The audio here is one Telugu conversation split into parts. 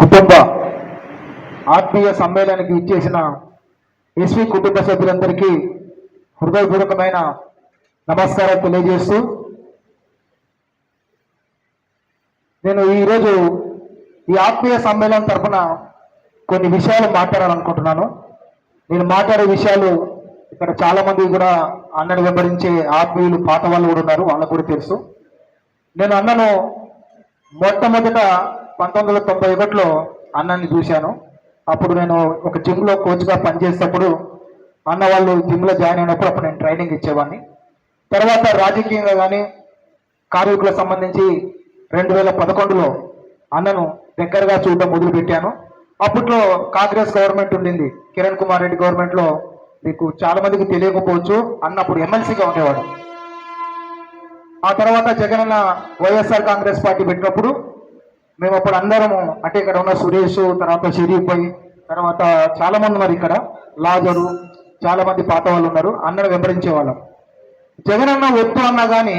కుటుంబ ఆత్మీయ సమ్మేళనానికి ఇచ్చేసిన ఎస్వి కుటుంబ సభ్యులందరికీ హృదయపూర్వకమైన నమస్కారం తెలియజేస్తూ నేను ఈరోజు ఈ ఆత్మీయ సమ్మేళనం తరఫున కొన్ని విషయాలు మాట్లాడాలనుకుంటున్నాను. నేను మాట్లాడే విషయాలు ఇక్కడ చాలా మంది కూడా అన్నని వెంబడించే ఆత్మీయులు పాత వాళ్ళు కూడా ఉన్నారు వాళ్ళకు కూడా తెలుసు. నేను అన్నను మొట్టమొదట పంతొమ్మిది వందల తొంభై ఒకటిలో అన్నని చూశాను. అప్పుడు నేను ఒక జిమ్లో కోచ్గా పనిచేసేటప్పుడు అన్న వాళ్ళు జిమ్లో జాయిన్ అయినప్పుడు అప్పుడు నేను ట్రైనింగ్ ఇచ్చేవాడిని. తర్వాత రాజకీయంగా కానీ కార్మికులకు సంబంధించి రెండు వేల పదకొండులో అన్నను దగ్గరగా చూడటం మొదలుపెట్టాను. అప్పట్లో కాంగ్రెస్ గవర్నమెంట్ ఉండింది. కిరణ్ కుమార్ రెడ్డి గవర్నమెంట్లో మీకు చాలా మందికి తెలియకపోవచ్చు. అన్న అప్పుడు ఎమ్మెల్సీగా ఉండేవాడు. ఆ తర్వాత జగనన్న వైఎస్ఆర్ కాంగ్రెస్ పార్టీ పెట్టినప్పుడు మేము అప్పుడు అందరము అంటే ఇక్కడ ఉన్న సురేష్ తర్వాత షరీఫ్ తర్వాత చాలా మంది ఉన్నారు ఇక్కడ. లాజరు చాలా మంది పాత వాళ్ళు ఉన్నారు. అందరూ వెంబడించే వాళ్ళం జగన్ అన్న వద్దు అన్నా కానీ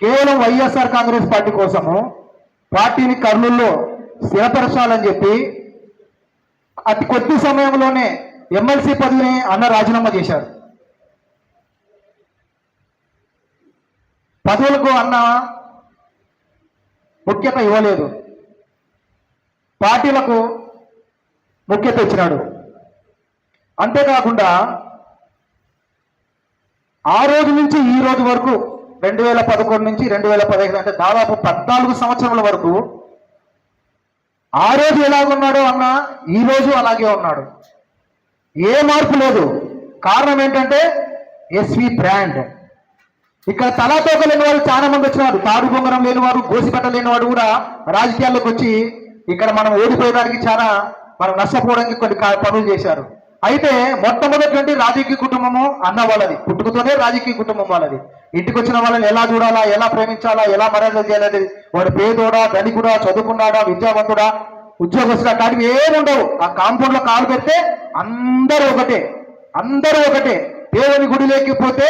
కేవలం వైఎస్ఆర్ కాంగ్రెస్ పార్టీ కోసము పార్టీని కర్నూల్లో స్థిరపరచాలని చెప్పి అతి కొద్ది సమయంలోనే ఎమ్మెల్సీ పదవిని అన్న రాజీనామా చేశారు. పదవులకు అన్న ముఖ్యత ఇవ్వలేదు. పార్టీలకు ముఖ్యత ఇచ్చినాడు. అంతేకాకుండా ఆ రోజు నుంచి ఈ రోజు వరకు రెండు వేల పదకొండు నుంచి రెండు వేల పదిహేను అంటే దాదాపు పద్నాలుగు సంవత్సరముల వరకు ఆ రోజు ఎలాగున్నాడో అన్న ఈ రోజు అలాగే ఉన్నాడు. ఏ మార్పు లేదు. కారణం ఏంటంటే ఎస్వి బ్రాండ్. ఇక్కడ తలాతోక లేని వాళ్ళు చాలా మంది వచ్చినారు తాడు బొంగరం లేని వారు గోసిపట్ట లేనివాడు కూడా రాజకీయాల్లోకి వచ్చి ఇక్కడ మనం ఓడిపోయడానికి చాలా మనం నష్టపోవడానికి కొన్ని పనులు చేశారు. అయితే మొట్టమొదటి రాజకీయ కుటుంబము అన్న వాళ్ళది. పుట్టుకతోనే రాజకీయ కుటుంబం వాళ్ళది. ఇంటికి వచ్చిన వాళ్ళని ఎలా చూడాలా ఎలా ప్రేమించాలా ఎలా మర్యాద చేయాలనేది వాడు పేదోడా ధనికుడా చదువుకున్నాడా విద్యావంతుడా ఉద్యోగస్తుడా కానీ ఏముండవు ఆ కాంపౌండ్లో కాలు పెడితే అందరూ ఒకటే. అందరూ ఒకటే. దేవుని గుడి లేకపోతే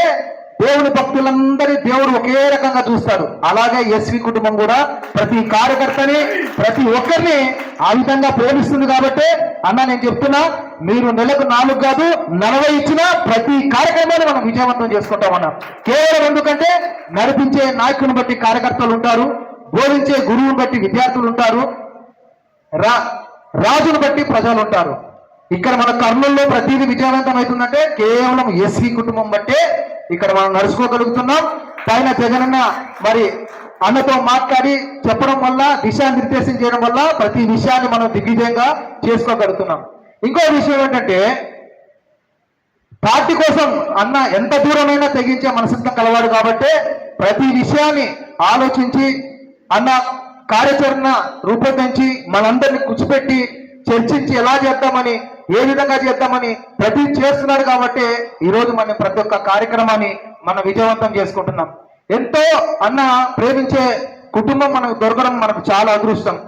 దేవుని భక్తులందరి దేవుడు ఒకే రకంగా చూస్తాడు. అలాగే ఎస్వి కుటుంబం కూడా ప్రతి కార్యకర్తని ప్రతి ఒక్కరిని ఆ విధంగా ప్రేమిస్తుంది కాబట్టి అన్న నేను చెప్తున్నా మీరు నెలకు నాలుగు కాదు నలభై ఇచ్చిన ప్రతి కార్యక్రమాన్ని మనం విజయవంతం చేసుకుంటామన్నా కేవలం ఎందుకంటే నడిపించే నాయకుని బట్టి కార్యకర్తలు ఉంటారు బోధించే గురువుని బట్టి విద్యార్థులు ఉంటారు రా రాజును బట్టి ప్రజలు ఉంటారు. ఇక్కడ మన కర్నూల్లో ప్రతిదీ విజయవంతం అవుతుందంటే కేవలం ఎస్వి కుటుంబం బట్టే ఇక్కడ మనం నడుచుకోగలుగుతున్నాం. పైన జగనన్న మరి అన్నతో మాట్లాడి చెప్పడం వల్ల దిశానిర్దేశం చేయడం వల్ల ప్రతి విషయాన్ని మనం దిగ్విజయంగా చేసుకోగలుగుతున్నాం. ఇంకో విషయం ఏంటంటే పార్టీ కోసం అన్న ఎంత దూరమైనా తెగించే మనసుతో కలవాడు కాబట్టి ప్రతి విషయాన్ని ఆలోచించి అన్న కార్యాచరణ రూపొందించి మనందరినీ కూర్చిపెట్టి చర్చించి ఎలా చేద్దామని ఏ విధంగా చేద్దామని ప్రతి చేస్తున్నాడు కాబట్టి ఈరోజు మనం ప్రతి ఒక్క కార్యక్రమాన్ని మనం విజయవంతం చేసుకుంటున్నాం. ఎంతో అన్న ప్రేమించే కుటుంబం మనకు దొరకడం మనకు చాలా అదృష్టం.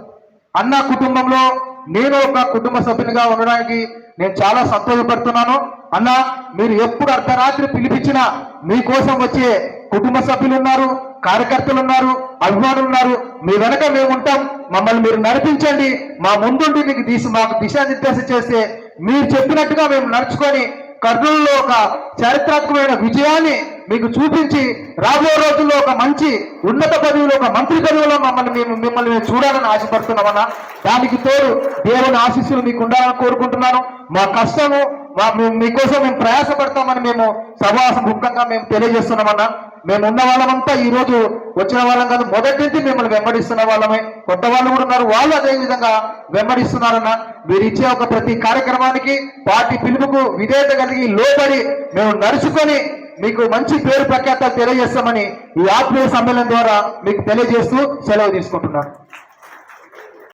అన్న కుటుంబంలో నేను ఒక కుటుంబ సభ్యునిగా ఉండడానికి నేను చాలా సంతోషపడుతున్నాను. అన్న మీరు ఎప్పుడు అర్ధరాత్రి పిలిపించినా మీకోసం వచ్చే కుటుంబ సభ్యులు ఉన్నారు కార్యకర్తలు ఉన్నారు అభిమానులు ఉన్నారు. మీ వెనక మేము ఉంటాం. మమ్మల్ని మీరు నడిపించండి. మా ముందుండి మీకు దిశ మాకు దిశానిర్దేశం చేస్తే మీరు చెప్పినట్టుగా మేము నడుచుకొని కర్నూలులో ఒక చారిత్రాత్మకమైన విజయాన్ని మీకు చూపించి రాబోయే రోజుల్లో ఒక మంచి ఉన్నత పదవిలో ఒక మంత్రి పదవిలో మమ్మల్ని మేము మిమ్మల్ని మేము చూడాలని ఆశపడుతున్నామన్నా. దానికి తోడు దేవుని ఆశీస్సులు మీకు ఉండాలని కోరుకుంటున్నాను. మా కష్టము మా మేము మీకోసం మేము ప్రయాసపడతామని మేము సభాసం ముఖ్యంగా మేము తెలియజేస్తున్నామన్నా. మేమున్న వాళ్ళమంతా ఈ రోజు వచ్చిన వాళ్ళం కాదు మొదటి నుంచి మిమ్మల్ని వెంబడిస్తున్న వాళ్ళమే. కొత్త వాళ్ళు కూడా ఉన్నారు వాళ్ళు అదే విధంగా వెంబడిస్తున్నారన్న మీరు ఇచ్చే ఒక ప్రతి కార్యక్రమానికి పార్టీ పిలుపుకు విధేయత కలిగి లోబడి మేము నడుచుకొని మీకు మంచి పేరు ప్రఖ్యాత తెలియజేస్తామని ఈ ఆత్మీయ సమ్మేళనం ద్వారా మీకు తెలియజేస్తూ సెలవు తీసుకుంటున్నాను.